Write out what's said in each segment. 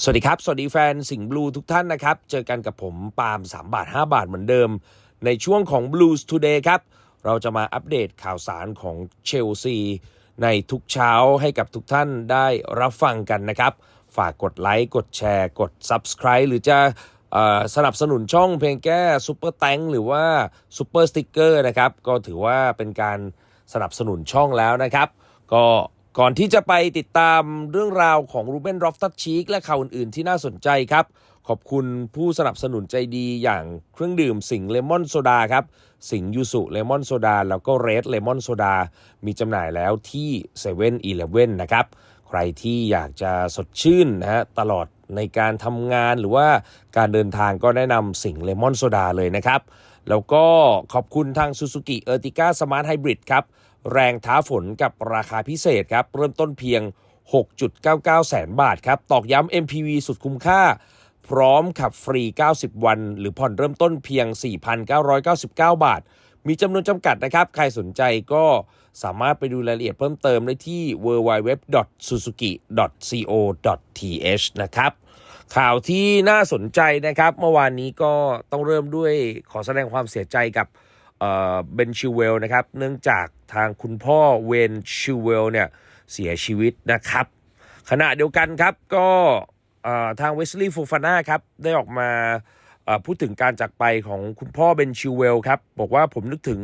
สวัสดีครับ สวัสดีแฟนสิงห์บลูทุกท่านนะครับ เจอกันกับผมปาล์ม3 บาท 5 บาทเหมือนเดิม ในช่วงของ Blues Today ครับ เราจะมาอัปเดตข่าวสารของเชลซีในทุกเช้าให้กับทุกท่านได้รับฟังกันนะครับ ฝากกดไลค์ กดแชร์ กด Subscribe หรือจะสนับสนุนช่องเพลงแก้ซูเปอร์แตงหรือว่าซูเปอร์สติ๊กเกอร์นะครับ ก็ถือว่าเป็นการสนับสนุนช่องแล้วนะครับ ก็ ก่อนที่จะไปติดตามเรื่องราวของรูเบนรอฟตัชชีกและข่าวอื่นๆที่น่าสนใจครับ ขอบคุณผู้สนับสนุนใจดีอย่างเครื่องดื่มสิงเลมอนโซดาครับ สิงยูสุเลมอนโซดาแล้วก็เรดเลมอนโซดามีจำหน่ายแล้วที่7 e เ e ่ e อนะครับ ใครที่อยากจะสดชื่นนะฮะตลอดในการทำงานหรือว่าการเดินทางก็แนะนำสิงเลมอนโซดาเลยนะครับ แล้วก็ขอบคุณทาง Suzuki Ertiga Smart Hybrid ครับ แรงท้าฝนกับราคาพิเศษครับ เริ่มต้นเพียง 6.99 แสนบาทครับ ตอกย้ำ MPV สุดคุ้มค่า พร้อมขับฟรี 90 วัน หรือผ่อนเริ่มต้นเพียง 4,999 บาท มีจำนวนจำกัดนะครับ ใครสนใจก็สามารถไปดูรายละเอียดเพิ่มเติมได้ที่ www.suzuki.co.th นะครับข่าวที่น่าสนใจนะครับ เมื่อวานนี้ก็ต้องเริ่มด้วยขอแสดงความเสียใจกับ เบนชิวเวลนะครับเนื่องจากทางคุณพ่อเวนชิวเวลเนี่ยเสียชีวิตนะครับ ขณะเดียวกันครับก็ทางเวสลีย์ฟูฟาน่าครับได้ออกมาพูดถึงการจากไปของคุณพ่อเบนชิวเวลครับบอกว่าผมนึกถึง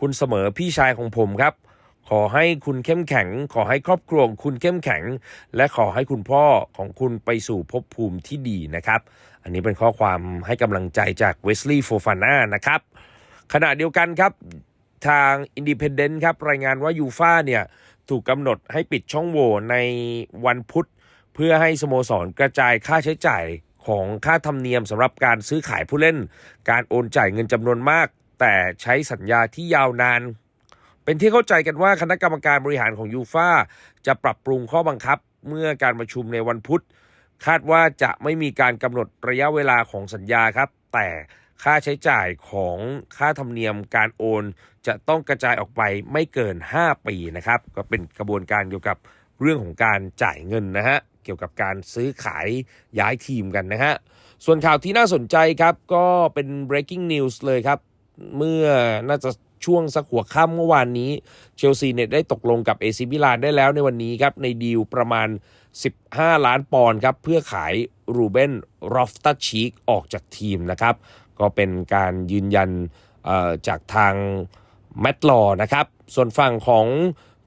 คุณเสมอพี่ชายของผมครับขอให้คุณเข้มแข็ง ขอให้ครอบครัวของคุณเข้มแข็ง และขอให้คุณพ่อของคุณไปสู่ภพภูมิที่ดีนะครับ อันนี้เป็นข้อความให้กำลังใจจากเวสลีย์โฟฟาน่านะครับ ขณะเดียวกันครับทาง Independent ครับรายงานว่ายูฟาเนี่ยถูกกำหนดให้ปิดช่องโหว่ในวันพุธ เพื่อให้สโมสรกระจายค่าใช้จ่ายของค่าธรรมเนียมสำหรับการซื้อขายผู้เล่น การโอนจ่ายเงินจำนวนมาก แต่ใช้สัญญาที่ยาวนาน เป็นที่เข้าใจกันว่าคณะกรรมการบริหารของยูฟาจะปรับปรุงข้อบังคับเมื่อการประชุมในวันพุธ คาดว่าจะไม่มีการกำหนดระยะเวลาของสัญญาครับ แต่ ค่าใช้จ่ายของค่าธรรมเนียมการโอน จะต้องกระจายออกไปไม่เกิน 5 ปีนะครับ ก็เป็นกระบวนการเกี่ยวกับเรื่องของการจ่ายเงินนะฮะเกี่ยวกับการซื้อขายย้ายทีมกันนะฮะส่วนข่าวที่น่าสนใจครับก็เป็น breaking news เลยครับ เมื่อน่าจะช่วงสักหัวค่ำเมื่อวานนี้เชลซีเนี่ยได้ตกลงกับเอซิมิลานได้แล้วในวันนี้ครับ ในดีลประมาณ 15 ล้านปอนด์ครับ เพื่อขายรูเบนรอฟตัชชีกออกจากทีมนะครับก็เป็นการยืนยันจากทางแมตต์ลอ์นะครับ ส่วนฝั่งของ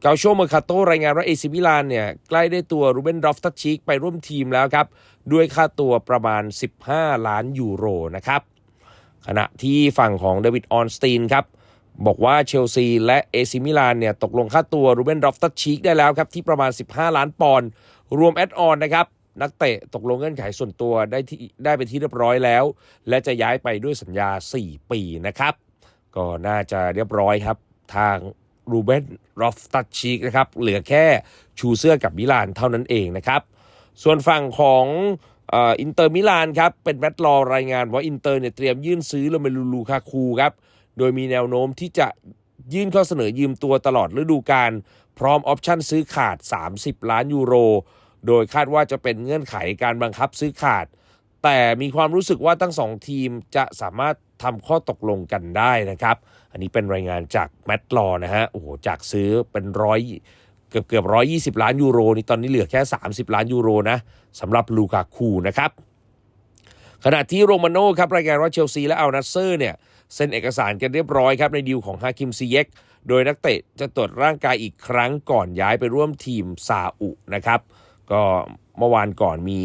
เกาโชเมอร์คาโตรายงานว่าเอซิมิลานเนี่ย ใกล้ได้ตัวรูเบนรอฟตัชชีกไปร่วมทีมแล้วครับ ด้วยค่าตัวประมาณ 15 ล้านยูโรนะครับ ขณะที่ฝั่งของเดวิดออนสตีนครับบอกว่าเชลซีและเอซิมิลานเนี่ย ตกลงค่าตัวรูเบนรอฟตัชชีกได้แล้วครับ ที่ประมาณ 15 ล้านปอนด์รวมแอดออนนะครับ นักเตะตกลงเงื่อนไขส่วนตัวได้ที่ได้ไปนที่เรียบร้อยแล้ว และจะย้ายไปด้วยสัญญา 4 ปีนะครับ ก็น่าจะเรียบร้อยครับ ทางรูเบนรอฟตัชชีกนะครับ เหลือแค่ชูเสื้อกับมิลานเท่านั้นเองนะครับ ส่วนฝั่งของอินเตอร์มิลานครับ เป็นแมตต์ลอรายงานว่าอินเตอร์เนี่ยเตรียมยื่นซื้อโรเมลูลูคาคูครับ โดยมีแนวโน้มที่จะยื่นข้อเสนอยืมตัวตลอดฤดูกาลพร้อมออปชั่นซื้อขาด 30 ล้านยูโร โดยคาดว่าจะเป็นเงื่อนไขการบังคับซื้อขาด แต่มีความรู้สึกว่าทั้งสองทีมจะสามารถทำข้อตกลงกันได้นะครับ อันนี้เป็นรายงานจากแมตต์ลอนะฮะ โอ้โห จากซื้อเป็นร้อยเกือบเกือบร้อยยี่สิบล้านยูโรนี่ตอนนี้เหลือแค่ 30 ล้านยูโรนะสำหรับลูกาคูนะครับ ขณะที่โรมาโน่ครับรายงานว่าเชลซีและอัลนัสเซอร์เนี่ยเซ็นเอกสารกันเรียบร้อยครับในดีลของฮาคิมซีเยกโดยนักเตะจะตรวจร่างกายอีกครั้งก่อนย้ายไปร่วมทีมซาอุนะครับ ก็เมื่อวานก่อนมี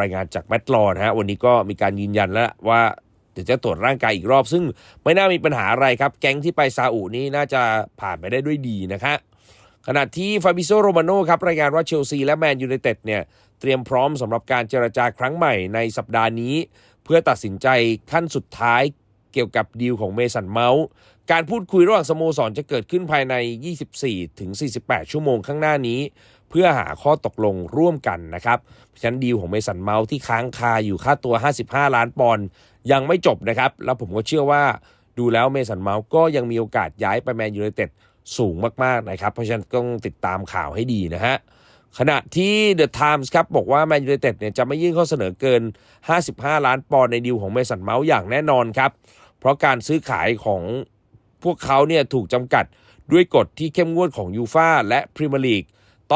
รายงานจากแมตต์ลอว์นฮะวันนี้ก็มีการยืนยันแล้วว่าเดี๋ยวจะตรวจร่างกายอีกรอบ ซึ่งไม่น่ามีปัญหาอะไรครับ แก๊งที่ไปซาอุนี้น่าจะผ่านไปได้ด้วยดีนะครับขณะที่ฟาบิโซโรมาโน่ครับรายงานว่าเชลซีและแมนยูไนเต็ดเนี่ยเตรียมพร้อมสำหรับการเจรจาครั้งใหม่ในสัปดาห์นี้ เพื่อตัดสินใจขั้นสุดท้ายเกี่ยวกับดีลของเมสันเมาส์การพูดคุยระหว่างสโมสรจะเกิดขึ้นภายใน 24ถึง48 ชั่วโมงข้างหน้านี้ พื่อหาข้อตกลงร่วมกันนะครับฉะนั้นดีลของเมสันเมาส์ที่ค้างคาอยู่ค่าตัว 55 ล้านปอนด์ยังไม่จบนะครับ แล้วผมก็เชื่อว่าดูแล้วเมสันเมาส์ก็ยังมีโอกาสย้ายไปแมนยูไนเต็ดสูงมาก ๆ นะครับ เพราะฉะนั้นต้องติดตามข่าวให้ดีนะฮะ ขณะที่ The Times ครับบอกว่าแมนยู i นเต็ดเนี่ยจะไม่ยื่นข้อเสนอเกิน 55 ล้านปอนด์ในดีลของเมสันเมาส์อย่างแน่นอนครับ เพราะการซื้อขายของพวกเขาเนี่ยถูกจำกัดด้วยกฎที่เข้มงวดของยูฟาและพรีเมียร์ลีก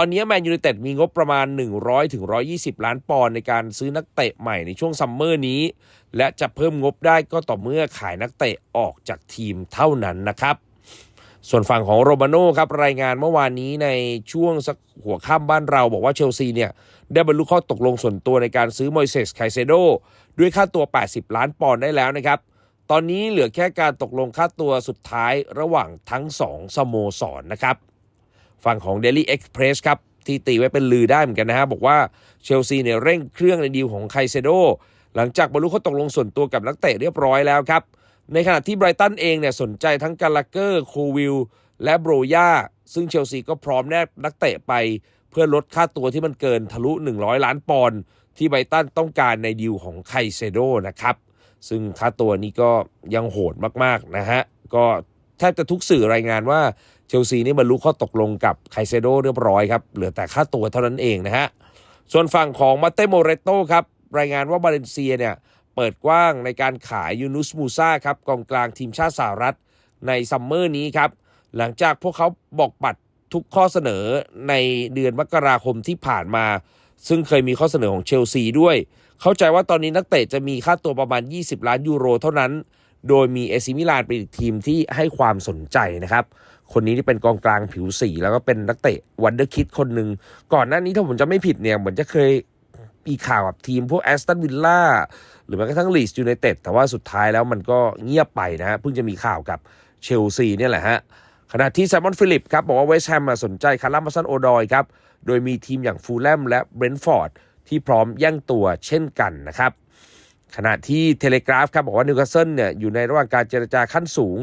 ตอนนี้แมนยู i นเต็ดมีงบประมาณ 100ถึง120ล้านปอนด์ในการซื้อนักเตะใหม่ในช่วงซัมเมอร์นี้ และจะเพิ่มงบได้ก็ต่อเมื่อขายนักเตะออกจากทีมเท่านั้นนะครับ ส่วนฝั่งของโรมาโน่ครับรายงานเมื่อวานนี้ในช่วงสักหัวค่ำบ้านเราบอกว่าเชลซีเนี่ยได้บรรลุข้อตกลงส่วนตัวในการซื้อมอยเซสไคเซโดด้วยค่าตัว 80 ล้านปอนด์ได้แล้วนะครับตอนนี้เหลือแค่การตกลงค่าตัวสุดท้ายระหว่างทั้ง2สโมสรนนะครับ ฝั่งของ Daily Express ครับที่ตีไว้เป็นลือได้เหมือนกันนะฮะบอกว่าเชลซีเนี่ยเร่งเครื่องในดีลของไคเซโดหลังจากบรรลุข้อตกลงส่วนตัวกับนักเตะเรียบร้อยแล้วครับ ในขณะที่ไบรตันเองเนี่ยสนใจทั้งกาลาเกอร์โควิลและโบรยาซึ่งเชลซีก็พร้อมแนบนักเตะไป เพื่อลดค่าตัวที่มันเกินทะลุ 100 ล้านปอนด์ที่ไบรตันต้องการในดีลของไคเซโดนะครับ ซึ่งค่าตัวนี้ก็ยังโหดมากๆนะฮะก็แทบจะทุกสื่อรายงานว่า เชลซีนี่บรรลุข้อตกลงกับไคเซโดเรียบร้อยครับ เหลือแต่ค่าตัวเท่านั้นเองนะฮะ ส่วนฝั่งของมาเตโมเรโตครับ รายงานว่าบาเลนเซียเนี่ย เปิดกว้างในการขายยูนุสมูซาครับกองกลางทีมชาติสหรัฐในซัมเมอร์นี้ครับ หลังจากพวกเขาบอกปัดทุกข้อเสนอในเดือนมกราคมที่ผ่านมา ซึ่งเคยมีข้อเสนอของเชลซีด้วย เข้าใจว่าตอนนี้นักเตะจะมีค่าตัวประมาณ 20 ล้านยูโรเท่านั้น โดยมีเอซิมิลานเป็นอีกทีมที่ให้ความสนใจนะครับ คนนี้ที่เป็นกองกลางผิวสีแล้วก็เป็นนักเตะวันเดอร์คิดคนหนึ่งก่อนหน้านี้ถ้าผมจะไม่ผิดเนี่ยเหมือนจะเคยมีข่าวกับทีมพวกแอสตันวิลล่าหรือแม้กระทั่งลีสยูไนเต็ดแต่ว่าสุดท้ายแล้วมันก็เงียบไปนะเพิ่งจะมีข่าวกับเชลซีเนี่ยแหละฮะขณะที่แซมมอนฟิลิปครับบอกว่าเวสต์แฮมสนใจคาร์ลัมาซันโอดอยครับโดยมีทีมอย่างฟูลแลมและเบรนท์ฟอร์ดที่พร้อมแย่งตัวเช่นกันนะครับขณะที่เทเลกราฟครับบอกว่านิวคาสเซิลเนี่ยอยู่ในระหว่างการเจรจาขั้นสูง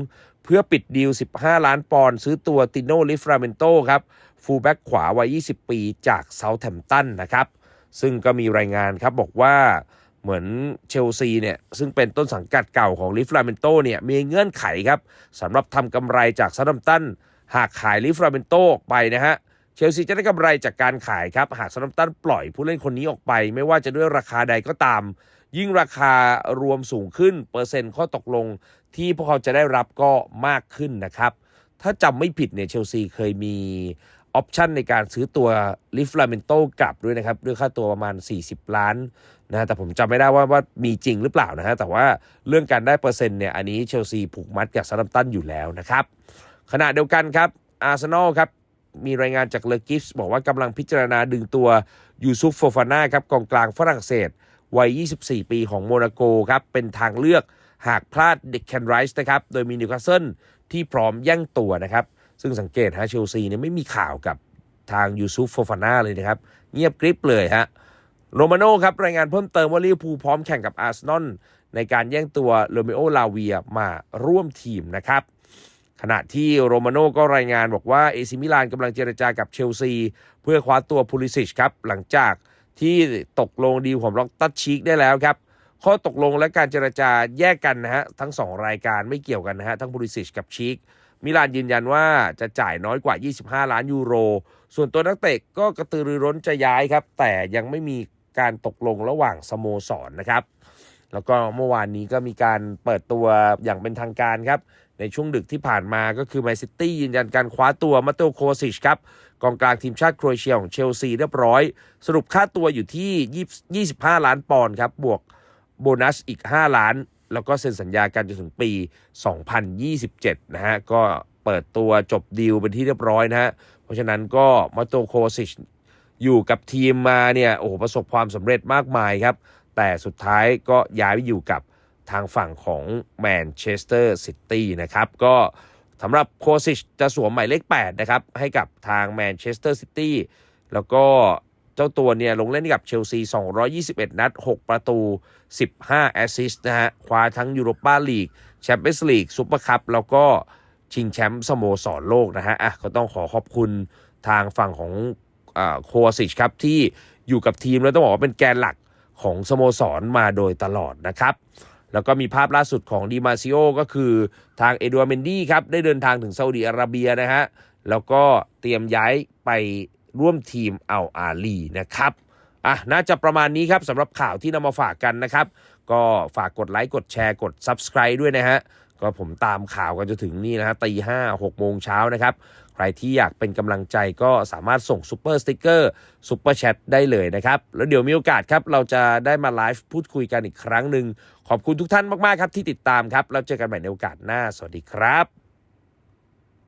เพื่อปิดดีล 15 ล้านปอนด์ซื้อตัวติโนลิฟราเมนโตครับฟูลแบ็กขวาวัย 20 ปีจากเซาท์แฮมป์ตันนะครับ ซึ่งก็มีรายงานครับบอกว่าเหมือนเชลซีเนี่ยซึ่งเป็นต้นสังกัดเก่าของลิฟราเมนโตเนี่ยมีเงื่อนไขครับสำหรับทำกำไรจากเซาท์แฮมป์ตันหากขายลิฟราเมนโตไปนะฮะ เชลซีจะได้กำไรจากการขายครับหากซาร์ตันปล่อยผู้เล่นคนนี้ออกไป ไม่ว่าจะด้วยราคาใดก็ตาม ยิ่งราคารวมสูงขึ้น เปอร์เซ็นต์ข้อตกลงที่พวกเขาจะได้รับก็มากขึ้นนะครับ ถ้าจำไม่ผิดเนี่ยเชลซีเคยมีออปชันในการซื้อตัวลิฟลาเมนโตกลับด้วยนะครับ ด้วยค่าตัวประมาณ 40 ล้านนะแต่ผมจำไม่ได้ว่าว่ามีจริงหรือเปล่านะฮะแต่ว่าเรื่องการได้เปอร์เซ็นต์เนี่ยอันนี้เชลซีผูกมัดกับซาร์ตันอยู่แล้วนะครับขณะเดียวกันครับอาร์เซนอลครับ มีรายงานจากเลกิฟส์บอกว่ากำลังพิจารณาดึงตัวยูซุฟโฟฟาน่าครับกองกลางฝรั่งเศส วัย 24 ปีของโมนาโกครับเป็นทางเลือกหากพลาดเด็กแคนไรส์นะครับ โดยมีนิวคาสเซิลที่พร้อมแย่งตัวนะครับ ซึ่งสังเกตฮะเชลซีเนี่ยไม่มีข่าวกับทางยูซุฟโฟฟาน่าเลยนะครับ เงียบกริบเลยฮะโรมาโน่ครับ รายงานเพิ่มเติมว่าลิเวอร์พูลพร้อมแข่งกับอาร์เซนอลในการแย่งตัวโรเมโอลาเวียมาร่วมทีมนะครับ ขณะที่โรมาโน่ก็รายงานบอกว่าเอซิมิลานกำลังเจรจากับเชลซี เพื่อคว้าตัวพูลิซิชครับ หลังจากที่ตกลงดีลของล็อกตัดชีกได้แล้วครับ ข้อตกลงและการเจรจาแยกกันนะฮะ ทั้ง 2 รายการไม่เกี่ยวกันนะฮะ ทั้งพูลิซิชกับชีกมิลานยืนยันว่าจะจ่ายน้อยกว่า 25 ล้านยูโร ส่วนตัวนักเตะก็กระตือรือร้นจะย้ายครับ แต่ยังไม่มีการตกลงระหว่างสโมสรนนะครับ แล้วก็เมื่อวานนี้ก็มีการเปิดตัวอย่างเป็นทางการครับ ในช่วงดึกที่ผ่านมาก็คือแมนซิตี้ยืนยันการคว้าตัวมาเตโอโคซิชครับกองกลางทีมชาติโครเอเชียของเชลซีเรียบร้อย สรุปค่าตัวอยู่ที่ 25 ล้านปอนด์ครับ บวกโบนัสอีก 5 ล้าน แล้วก็เซ็นสัญญากันจนถึงปี 2027 นะฮะ ก็เปิดตัวจบดีลเป็นที่เรียบร้อยนะฮะ เพราะฉะนั้นก็มาโตโคซิชอยู่กับทีมมาเนี่ย โอ้โห ประสบความสำเร็จมากมายครับ แต่สุดท้ายก็ย้ายไปอยู่กับทางฝั่งของแมนเชสเตอร์ซิตี้นะครับก็สำหรับโคซิชจะสวมหมายเลข8นะครับให้กับทางแมนเชสเตอร์ซิตี้แล้วก็เจ้าตัวเนี่ยลงเล่นกับเชลซี 221 นัด 6 ประตู 15 แอสซิสต์นะฮะคว้าทั้งยูโรปาลีกแชมเปี้ยนส์ลีกซุปเปอร์คัพแล้วก็ชิงแชมป์สโมสรโลกนะฮะอะก็ต้องขอขอบคุณทางฝั่งของโคซิชครับที่อยู่กับทีมแล้วต้องบอกว่าเป็นแกนหลัก ของสโมสรมาโดยตลอดนะครับ แล้วก็มีภาพล่าสุดของดีมาซิโอก็คือทางเอดัวเมนดี้ครับ ได้เดินทางถึงซาอุดิอาระเบียนะฮะ แล้วก็เตรียมย้ายไปร่วมทีมอัลอาลีนะครับอะน่าจะประมาณนี้ครับสำหรับข่าวที่นำมาฝากกันนะครับ ก็ฝากกดไลค์กดแชร์กด Subscribe ด้วยนะฮะ ก็ผมตามข่าวกันจะถึงนี่นะฮะตีห้าหกโมงเช้านะครับ ใครที่อยากเป็นกำลังใจก็สามารถส่งซูเปอร์สติกเกอร์ซูเปอร์แชทได้เลยนะครับ แล้วเดี๋ยวมีโอกาสครับ เราจะได้มาไลฟ์พูดคุยกันอีกครั้งหนึ่ง ขอบคุณทุกท่านมาก ๆ ครับที่ติดตามครับ แล้วเจอกันใหม่ในโอกาสหน้า สวัสดีครับ